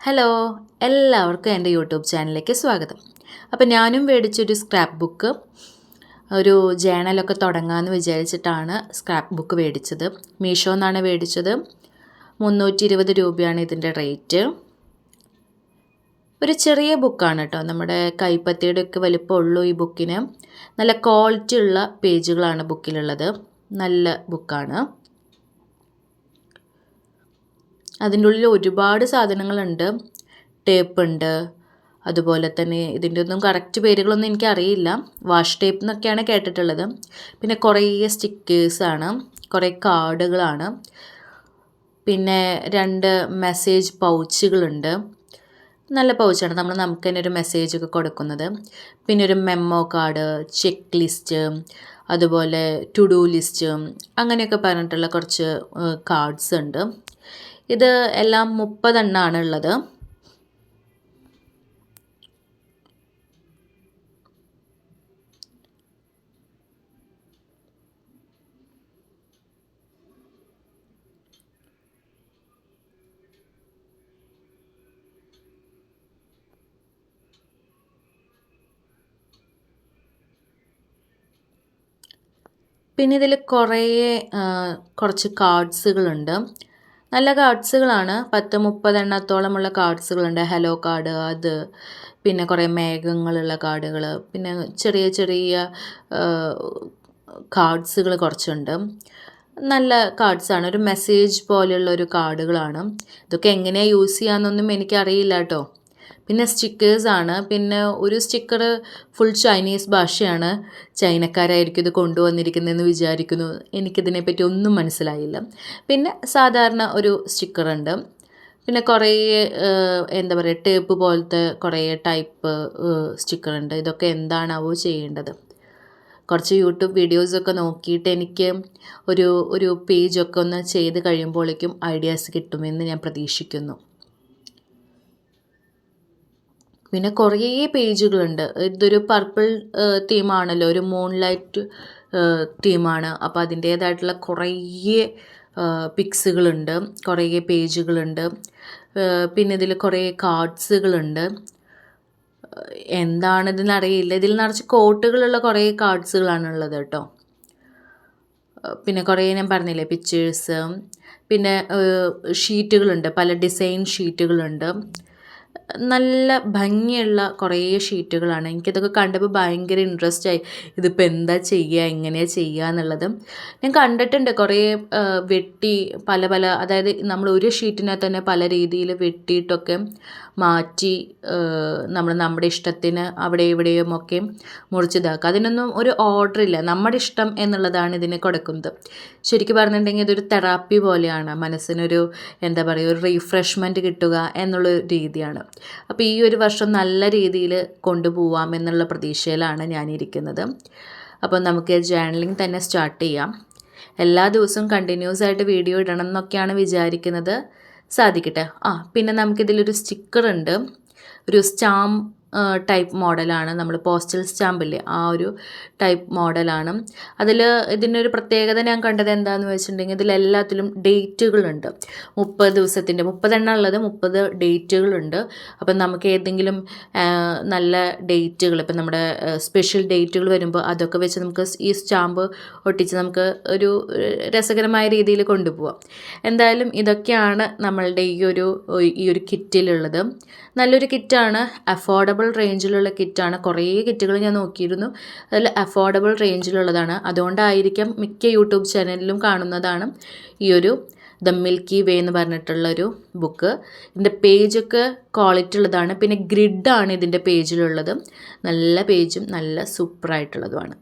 Hello എല്ലാവർക്കും എന്റെ YouTube ചാനലിലേക്ക് സ്വാഗതം. അപ്പോൾ ഞാനും മേടിച്ചൊരു സ്ക്രാപ്പ് ബുക്ക് ഒരു ജേണലൊക്കെ തുടങ്ങാമെന്ന് വിചാരിച്ചിട്ടാണ് സ്ക്രാപ്പ് ബുക്ക് മേടിച്ചത്. മീഷോ എന്നാണ് മേടിച്ചത്. മുന്നൂറ്റി ഇരുപത് രൂപയാണ് ഇതിന്റെ റേറ്റ് ഒരു ചെറിയ ബുക്കാണ് കേട്ടോ. നമ്മുടെ കൈപ്പത്തിയുടെ ഒക്കെ വലിപ്പമുള്ളൂ ഈ ബുക്കിന് നല്ല ക്വാളിറ്റി ഉള്ള പേജുകളാണ് ബുക്കിലുള്ളത് നല്ല ബുക്കാണ് അതിന്റെ ഉള്ളിൽ ഒരുപാട് സാധനങ്ങളുണ്ട്. ടേപ്പ് ഉണ്ട്. അതുപോലെ തന്നെ ഇതിന്റെ ഒന്നും കറക്റ്റ് പേരുകളൊന്നും എനിക്കറിയില്ല. വാഷ് ടേപ്പ് എന്നൊക്കെയാണ് കേട്ടിട്ടുള്ളത്. പിന്നെ കുറേ സ്റ്റിക്കേഴ്സാണ് കുറേ കാർഡുകളാണ്. പിന്നെ രണ്ട് മെസ്സേജ് പൗച്ചുകളുണ്ട് നല്ല പൗച്ചാണ് നമ്മൾ നമുക്ക് തന്നെ ഒരു മെസ്സേജൊക്കെ കൊടുക്കുന്നത്. പിന്നെ ഒരു മെമ്മോ കാർഡ് ചെക്ക് ലിസ്റ്റ് അതുപോലെ ടു ഡു ലിസ്റ്റ് അങ്ങനെയൊക്കെ പറഞ്ഞിട്ടുള്ള കുറച്ച് കാർഡ്സ് ഉണ്ട്. ഇത് എല്ലാം മുപ്പതെണ്ണമാണ് ഉള്ളത്. പിന്നെ ഇതിൽ കുറേ കുറച്ച് കാർഡ്സുകളുണ്ട്. നല്ല കാർഡ്സുകളാണ്. പത്ത് മുപ്പതെണ്ണത്തോളമുള്ള കാർഡ്സുകളുണ്ട്. ഹലോ കാർഡ് അത് പിന്നെ കുറേ മേഘങ്ങളുള്ള കാർഡുകൾ പിന്നെ ചെറിയ ചെറിയ കാർഡ്സുകൾ കുറച്ചുണ്ട്. നല്ല കാർഡ്സാണ്. ഒരു മെസ്സേജ് പോലെയുള്ള ഒരു കാർഡുകളാണ്. ഇതൊക്കെ എങ്ങനെയാണ് യൂസ് ചെയ്യാമെന്നൊന്നും എനിക്കറിയില്ല കേട്ടോ പിന്നെ സ്റ്റിക്കേഴ്സ് ആണ്. പിന്നെ ഒരു സ്റ്റിക്കർ ഫുൾ ചൈനീസ് ഭാഷയാണ്. ചൈനക്കാരായിരിക്കും ഇത് കൊണ്ടുവന്നിരിക്കുന്നതെന്ന് വിചാരിക്കുന്നു. എനിക്കിതിനെപ്പറ്റി ഒന്നും മനസ്സിലായില്ല. പിന്നെ സാധാരണ ഒരു സ്റ്റിക്കറുണ്ട് പിന്നെ കുറേ എന്താ പറയുക ടേപ്പ് പോലത്തെ കുറേ ടൈപ്പ് സ്റ്റിക്കറുണ്ട് ഇതൊക്കെ എന്താണാവോ ചെയ്യേണ്ടത്. കുറച്ച് യൂട്യൂബ് വീഡിയോസൊക്കെ നോക്കിയിട്ട് എനിക്ക് ഒരു ഒരു പേജൊക്കെ ഒന്ന് ചെയ്ത് കഴിയുമ്പോഴേക്കും ഐഡിയാസ് കിട്ടുമെന്ന് ഞാൻ പ്രതീക്ഷിക്കുന്നു. പിന്നെ കുറേ പേജുകളുണ്ട്. ഇതൊരു പർപ്പിൾ തീമാണല്ലോ ഒരു മൂൺ ലൈറ്റ് തീമാണ് അപ്പോൾ അതിന്റേതായിട്ടുള്ള കുറേ പിക്സുകളുണ്ട് കുറേ പേജുകളുണ്ട്. പിന്നെ ഇതിൽ കുറേ കാർഡ്സുകളുണ്ട് എന്താണിതെന്ന് അറിയില്ല ഇതിൽ നിറച്ച് കോട്ടുകളുള്ള കുറേ കാർഡ്സുകളാണ് ഉള്ളത് കേട്ടോ. പിന്നെ കുറേ ഞാൻ പറഞ്ഞില്ലേ പിക്ചേഴ്സ് പിന്നെ ഷീറ്റുകളുണ്ട് പല ഡിസൈൻ ഷീറ്റുകളുണ്ട് നല്ല ഭംഗിയുള്ള കുറേ ഷീറ്റുകളാണ്. എനിക്കിതൊക്കെ കണ്ടപ്പോൾ ഭയങ്കര ഇൻട്രസ്റ്റ് ആയി. ഇതിപ്പോൾ എന്താ ചെയ്യുക എങ്ങനെയാണ് ചെയ്യുക എന്നുള്ളത്. ഞാൻ കണ്ടിട്ടുണ്ട് കുറേ വെട്ടി പല പല അതായത് നമ്മൾ ഒരു ഷീറ്റിനെ തന്നെ പല രീതിയിൽ വെട്ടിയിട്ടൊക്കെ മാറ്റി നമ്മൾ നമ്മുടെ ഇഷ്ടത്തിന് അവിടെ ഇവിടെയും ഒക്കെ മുറിച്ചിതാക്കുക അതിനൊന്നും ഒരു ഓർഡർ ഇല്ല. നമ്മുടെ ഇഷ്ടം എന്നുള്ളതാണ് ഇതിനെ കൊടുക്കുന്നത്. ശരിക്കും പറഞ്ഞിട്ടുണ്ടെങ്കിൽ ഇതൊരു തെറാപ്പി പോലെയാണ്. മനസ്സിനൊരു എന്താ പറയുക ഒരു റീഫ്രഷ്മെന്റ് കിട്ടുക എന്നുള്ള രീതിയാണ്. അപ്പോൾ ഈ ഒരു വർഷം നല്ല രീതിയിൽ കൊണ്ടുപോവാം എന്നുള്ള പ്രതീക്ഷയിലാണ് ഞാനിരിക്കുന്നത്. അപ്പോൾ നമുക്ക് ജേണലിംഗ് തന്നെ സ്റ്റാർട്ട് ചെയ്യാം. എല്ലാ ദിവസവും കണ്ടിന്യൂസ് ആയിട്ട് വീഡിയോ ഇടണം എന്നൊക്കെയാണ് വിചാരിക്കുന്നത്. സാധിക്കട്ടെ? ആ പിന്നെ നമുക്കിതിലൊരു സ്റ്റിക്കർ ഉണ്ട്. ഒരു സ്റ്റാമ്പ് ടൈപ്പ് മോഡലാണ്. നമ്മൾ പോസ്റ്റൽ സ്റ്റാമ്പില്ലേ ആ ഒരു ടൈപ്പ് മോഡലാണ്. അതിൽ ഇതിനൊരു പ്രത്യേകത ഞാൻ കണ്ടത് എന്താണെന്ന് വെച്ചിട്ടുണ്ടെങ്കിൽ ഇതിലെല്ലാത്തിലും ഡേറ്റുകളുണ്ട് മുപ്പത് ദിവസത്തിന്റെ മുപ്പതെണ്ണം ഉള്ളത് മുപ്പത് ഡേറ്റുകളുണ്ട് അപ്പം നമുക്ക് ഏതെങ്കിലും നല്ല ഡേറ്റുകൾ ഇപ്പം നമ്മുടെ സ്പെഷ്യൽ ഡേറ്റുകൾ വരുമ്പോൾ അതൊക്കെ വെച്ച് നമുക്ക് ഈ സ്റ്റാമ്പ് ഒട്ടിച്ച് നമുക്ക് ഒരു രസകരമായ രീതിയിൽ കൊണ്ടുപോകാം എന്തായാലും ഇതൊക്കെയാണ് നമ്മളുടെ ഈ ഒരു ഈ ഒരു കിറ്റിലുള്ളത് നല്ലൊരു കിറ്റാണ് അഫോർഡബിൾ അഫോർഡബിൾ റേഞ്ചിലുള്ള കിറ്റാണ് കുറേ കിറ്റുകൾ ഞാൻ നോക്കിയിരുന്നു. അതിൽ അഫോർഡബിൾ റേഞ്ചിലുള്ളതാണ് അതുകൊണ്ടായിരിക്കാം മിക്ക യൂട്യൂബ് ചാനലിലും കാണുന്നതാണ് ഈ ഒരു ദ മിൽക്കി വേ എന്ന് പറഞ്ഞിട്ടുള്ളൊരു ബുക്ക് ഇതിന്റെ പേജൊക്കെ ക്വാളിറ്റി ഉള്ളതാണ്. പിന്നെ ഗ്രിഡാണ് ഇതിന്റെ പേജിലുള്ളത് നല്ല പേജും നല്ല സൂപ്പറായിട്ടുള്ളതുമാണ്